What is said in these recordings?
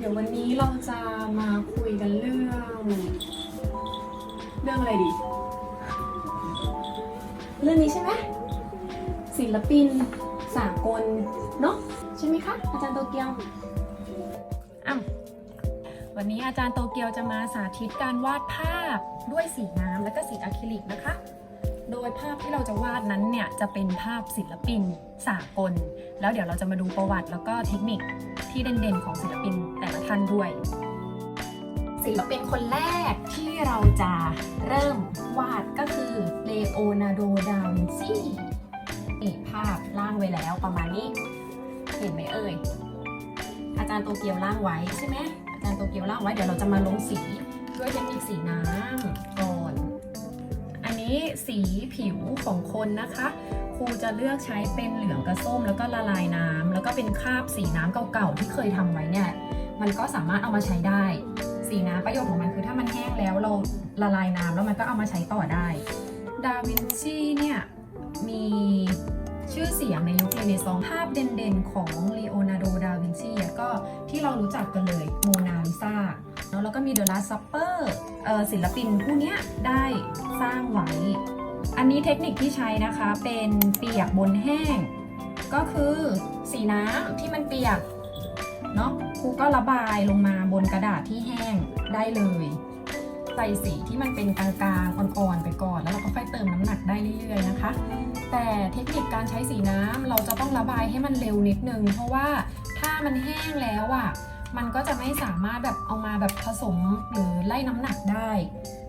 เดี๋ยววันนี้เราจะมาคุยกันเรื่อง เรื่องอะไรดี เรื่องนี้ใช่ไหมศิลปินสากลเนาะใช่ไหมคะ อาจารย์โตเกียวอ้าววันนี้อาจารย์โตเกียวจะมาสาธิตการวาดภาพด้วยสีน้ำและก็สีอะคริลิกนะคะ โดยภาพที่เราจะวาดนั้นเนี่ยจะเป็นภาพศิลปินสากล แล้วเดี๋ยวเราจะมาดูประวัติแล้วก็เทคนิค ที่เด่นๆ ของศิลปินแต่ละท่านด้วย ศิลปินคนแรกที่เราจะเริ่มวาดก็คือเลโอนาร์โด ดาวินซีนี่ภาพล่างไว้แล้วประมาณนี้ เห็นไหมเอ่ย อาจารย์โตเกียวล่างไว้ใช่ไหมอาจารย์โตเกียวล่างไว้เดี๋ยวเราจะมาลงสีด้วยเทคนิคสีน้ำก่อน อันนี้สีผิวของคนนะคะ รูจะเลือกใช้เป็นเหลืองกับส้มแล้วก็ละลายน้ำแล้วก็เป็นคราบสีน้ำเก่าๆที่เคยทำไว้เนี่ยมันก็สามารถเอามาใช้ได้ สีน้ำประโยชน์ของมันคือถ้ามันแห้งแล้วเราละลายน้ำแล้วมันก็เอามาใช้ต่อได้ ดาวินชีเนี่ยมีชื่อเสียงในยุคเรเนซองส์ภาพเด่นๆ ของลีโอนาร์โด ดาวินชีก็ที่เรารู้จักกันเลยโมนาลิซาแล้วก็มีเดอะลาซัปเปอร์ศิลปินผู้เนี้ยได้สร้างไว้ อันนี้เทคนิคที่ใช้นะคะเป็นเปียกบนแห้ง ก็คือสีน้ำที่มันเปียกเนาะครูก็ระบายลงมาบนกระดาษที่แห้งได้เลยใส่สีที่มันเป็นกลางๆอ่อนๆไปก่อน แล้วเราก็ค่อยเติมน้ำหนักได้เรื่อยๆนะคะ แต่เทคนิคการใช้สีน้ำเราจะต้องระบายให้มันเร็วนิดนึง เพราะว่าถ้ามันแห้งแล้วอะ่ะมันก็จะไม่สามารถแบบเอามาแบบผสมหรือไล่น้ำหนักได้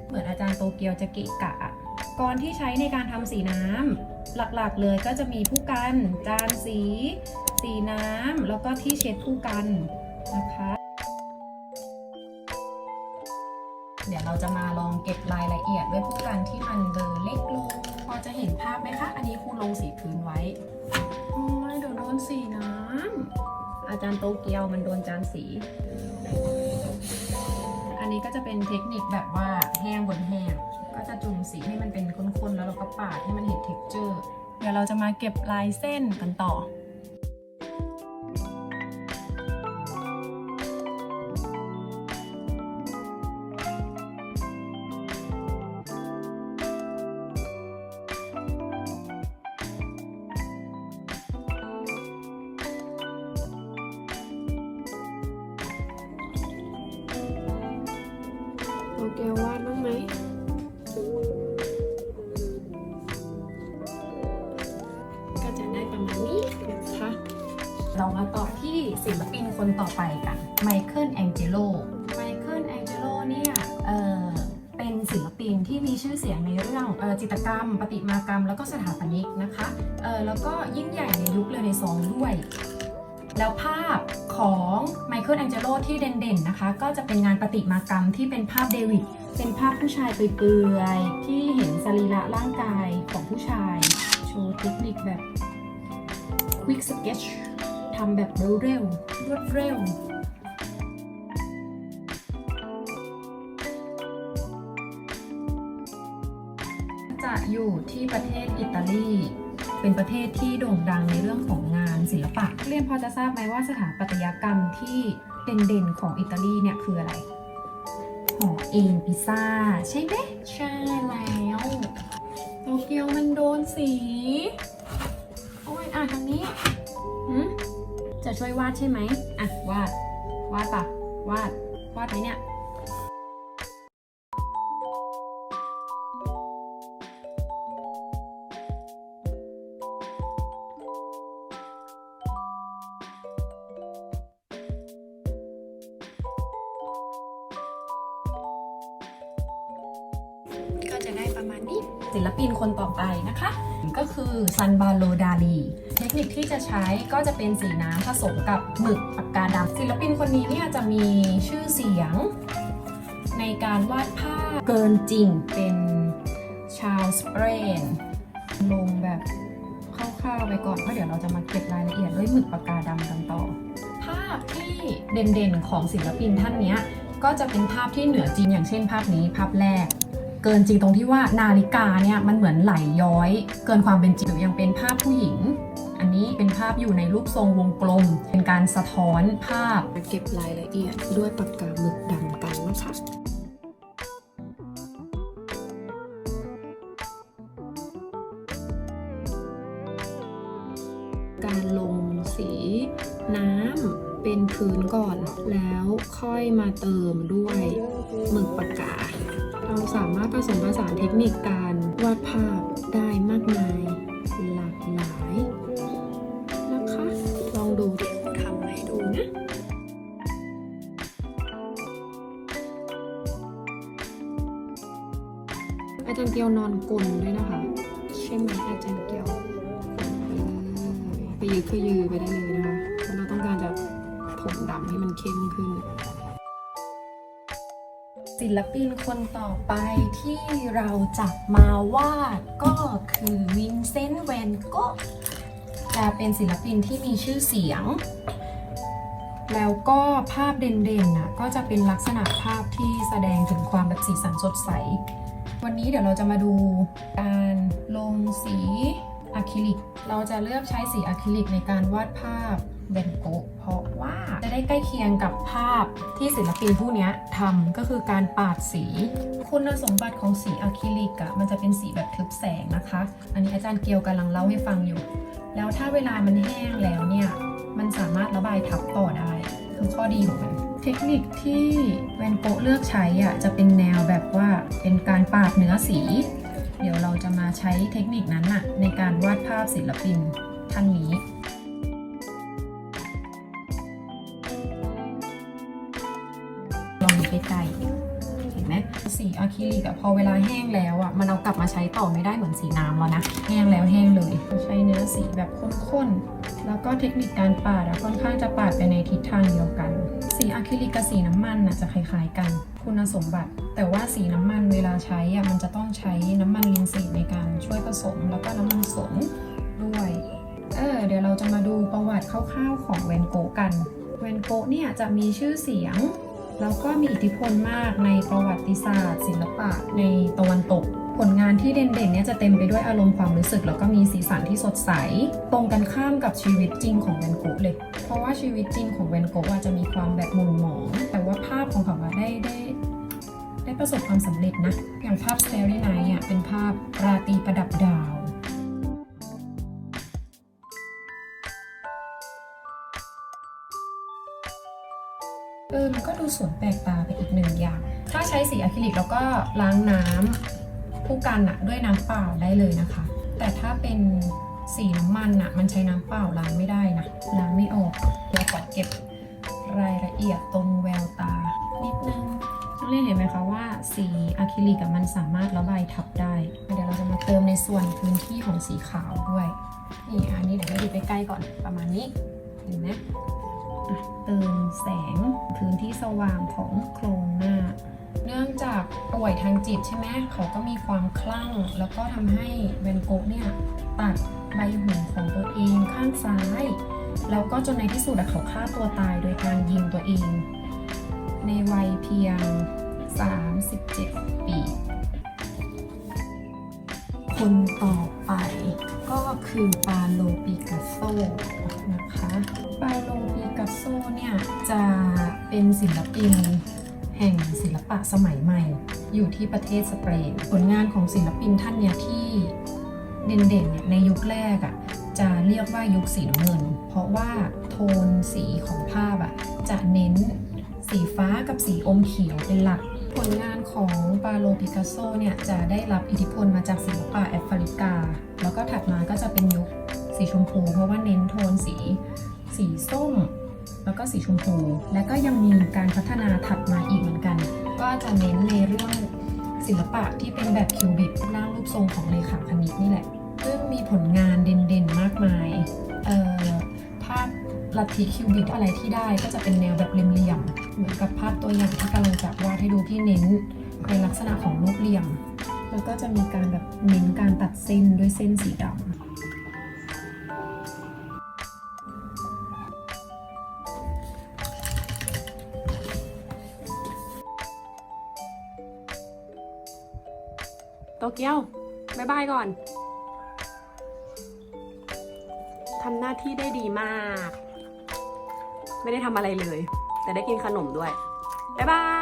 เหมือนอาจารย์โตเกียวจะเกะกะอะ ก่อนที่ใช้ในการทำสีน้ำหลักๆเลยก็จะมีผู้กัน จานสี สีน้ำแล้วก็ที่เช็ดผู้กันนะคะเดี๋ยวเราจะมาลองเก็บรายละเอียดด้วยผู้กันที่มันเบลอเล็กลง พอจะเห็นภาพไหมคะ อันนี้ครูลงสีพื้นไว้โอ้ยเดี๋ยวโดนสีน้ำอาจารย์โตเกียวมันโดนจานสี อันนี้ก็จะเป็นเทคนิคแบบว่าแห้งบนแห้ง ก็จะจุ่มสีให้มันเป็นข้นๆ แล้วเราก็ปาดให้มันเห็นเท็กเจอร์เดี๋ยวเราจะมาเก็บลายเส้นกันต่อโอเควา คนต่อไปกันไมเคิลแองเจโลไมเคิลแองเจโลเนี่ยเออเป็นศิลปินที่มีชื่อเสียงในเรื่องออจิตรกรรมประติมากรรม แล้วก็สถาปนิกนะคะเออแล้วก็ยิ่งใหญ่ในยุคเรเนซองส์ด้วย แล้วภาพของไมเคิลแองเจโลที่เด่นๆนะคะ ก็จะเป็นงานประติมากรรมที่เป็นภาพเดวิดเป็นภาพผู้ชายเปลือยๆที่เห็นสรีระร่างกายของผู้ชาย โชว์เทคนิคแบบ Quick Sketch ทำแบบเร็วๆรวดเร็วจะอยู่ที่ประเทศอิตาลี เป็นประเทศที่โด่งดังในเรื่องของงานศิลปะ เรียนพอจะทราบไหมว่าสถาปัตยกรรมที่เด่นๆของอิตาลีเนี่ยคืออะไร หอเองพิซซ่าใช่ไหมใช่แล้ว โตเกียวมันโดนสี โอ้ยอะทางนี้หืม จะช่วยวาดใช่ไหมอะวาด วาดปะวาด วาดไหมเนี่ย ก็จะได้ประมาณนี้ ศิลปินคนต่อไปนะคะ ก็คือซันบาโลดาลี คนิคที่จะใช้ก็จะเป็นสีน้ำผสมกับหมึกปากกาดำศิลปินคนนี้เนี่ยจะมีชื่อเสียง ในการวาดภาพเกินจริงเป็นชาลสเบรนลงแบบคร่าวๆไปก่อนเพราะเดี๋ยวเราจะมาเก็บรายละเอียดด้วยหมึกปากกาดำกันต่อ ภาพที่เด่นๆของศิลปินท่านนี้ก็จะเป็นภาพที่เหนือจริงอย่างเช่นภาพนี้ภาพแรก เกินจริงตรงที่ว่านาฬิกาเนี่ยมันเหมือนไหลย้อย เกินความเป็นจริงหรือยังเป็นภาพผู้หญิง อันนี้เป็นภาพอยู่ในรูปทรงวงกลม เป็นการสะท้อนภาพ เก็บรายละเอียดด้วยปากกาหมึกดำกันนะคะการลงสีน้ำเป็นพื้นก่อน แล้วค่อยมาเติมด้วยหมึกปากกา เราสามารถผสมผสานเทคนิคการวาดภาพได้มากมาย กียวนอนกลนด้วยนะคะ ใช่ไหมอาจารย์เกียวไปยืดคือยือไปได้เลยนะคะเพราะเราต้องการจะผมดำให้มันเข้มขึ้น ศิลปินคนต่อไปที่เราจับมาวาดก็คือวินเซนต์แวนโกะจะเป็นศิลปินที่มีชื่อเสียง แล้วก็ภาพเด่นๆน่ะก็จะเป็นลักษณะภาพที่แสดงถึงความแบบสีสันสดใส วันนี้เดี๋ยวเราจะมาดูการลงสีอะคริลิก เราจะเลือกใช้สีอะคริลิกในการวาดภาพแวนโกะเพราะว่าจะได้ใกล้เคียงกับภาพที่ศิลปินผู้นี้ทำก็คือการปาดสี คุณสมบัติของสีอะคริลิกอะมันจะเป็นสีแบบทึบแสงนะคะ อันนี้อาจารย์เกียวกำลังเล่าให้ฟังอยู่ แล้วถ้าเวลามันแห้งแล้วเนี่ย มันสามารถระบายทับต่อได้ คือข้อดีของมัน เทคนิคที่แวนโกะเลือกใช้อะจะเป็นแนวแบบว่าเป็นการปาดเนื้อสี เดี๋ยวเราจะมาใช้เทคนิคนั้นน่ะในการวาดภาพศิลปินท่านนี้ลองดูใกล้ๆเห็นไหมสีอะคริลิกอะพอเวลาแห้งแล้วอะมันเอากลับมาใช้ต่อไม่ได้เหมือนสีน้ำแล้วนะ แห้งแล้วแห้งเลย ใช้เนื้อสีแบบข้นๆ แล้วก็เทคนิคการปาดค่อนข้างจะปาดไปในทิศทางเดียวกัน สีอะคริลิกกับสีน้ำมันน่ะจะคล้ายๆกัน คุณสมบัติ แต่ว่าสีน้ำมันเวลาใช้อะมันจะต้องใช้น้ำมันลินซีในการช่วยผสม แล้วก็น้ำมันสนด้วยเออเดี๋ยวเราจะมาดูประวัติคร่าวๆของแวนโกกันแวนโกเนี่ยจะมีชื่อเสียง แล้วก็มีอิทธิพลมากในประวัติศาสตร์ ศิลปะในตะวันตก ผลงานที่เด่นๆเนี่ยจะเต็มไปด้วยอารมณ์ความรู้สึก แล้วก็มีสีสันที่สดใส ตรงกันข้ามกับชีวิตจริงของแวนโกะเลย เพราะว่าชีวิตจริงของแวนโกะว่าจะมีความแบบหมุนหมอง แต่ว่าภาพของเขาอะได้ได้ ได้ประสบความสำเร็จนะ อย่างภาพ Starry Night อะเป็นภาพราตรีประดับดาวเออมันก็ดูสวยแปลกตาไปอีกหนึ่งอย่าง ถ้าใช้สีอะคริลิกแล้วก็ล้างน้ำ ผู้กันอะด้วยน้ำเปล่าได้เลยนะคะ แต่ถ้าเป็นสีน้ำมันอะมันใช้น้ำเปล่าล้างไม่ได้นะล้างไม่ออกเราขอเก็บรายละเอียดตรงแววตา นิดนึงนักเรียนเห็นไหมคะว่าสีอะคริลิกมันสามารถระบายทับได้เดี๋ยวเราจะมาเติมในส่วนพื้นที่ของสีขาวด้วยนี่อันนี้เดี๋ยวให้ดูใกล้ๆก่อนประมาณนี้เห็นไหมเติมแสงพื้นที่สว่างของโครงหน้า เนื่องจากป่วยทางจิตใช่ไหมเขาก็มีความคลั่ง แล้วก็ทำให้แวนโกะเนี่ยตัดใบหูของตัวเองข้างซ้าย แล้วก็จนในที่สุดเขาฆ่าตัวตายโดยการยิงตัวเอง ในวัยเพียง 37 ปี คนต่อไปก็คือปาโลปิกัสโซนะคะ ปาโลปิกัสโซเนี่ยจะเป็นศิลปิน แห่งศิลปะสมัยใหม่ อยู่ที่ประเทศสเปนผลงานของศิลปินท่านเนี่ยที่เด่นๆเนี่ยในยุคแรกอะ่ะจะเรียกว่ายุคสีน้ำเงิน เพราะว่าโทนสีของภาพอะ่ะจะเน้นสีฟ้ากับสีอมเขียวเป็นหลัก ผลงานของปาโลปิกัสโซเนี่ยจะได้รับอิทธิพลมาจากศิลปะแอฟริกา แล้วก็ถัดมาก็จะเป็นยุคสีชมพู เพราะว่าเน้นโทนสี สีส้ม แล้วก็สีชมพู และก็ยังมีการพัฒนาถัดมาอีกเหมือนกัน ก็จะเน้นในเรื่องศิลปะที่เป็นแบบคิวบิกร่างรูปทรงของเลขาคณิตนี่แหละ ซึ่งมีผลงานเด่นๆมากมายเอ่อภาพลัทธิคิวบิกอะไรที่ได้ก็จะเป็นแนวแบบเหลี่ยมๆเหมือนกับภาพตัวอย่างที่กำลังจะวาดให้ดูที่เน้นในลักษณะของรูปเหลี่ยม แล้วก็จะมีการแบบเน้นการตัดเส้นด้วยเส้นสีดำ โตเกียวบายบายก่อนทำหน้าที่ได้ดีมาก ไม่ได้ทำอะไรเลย แต่ได้กินขนมด้วยบายบาย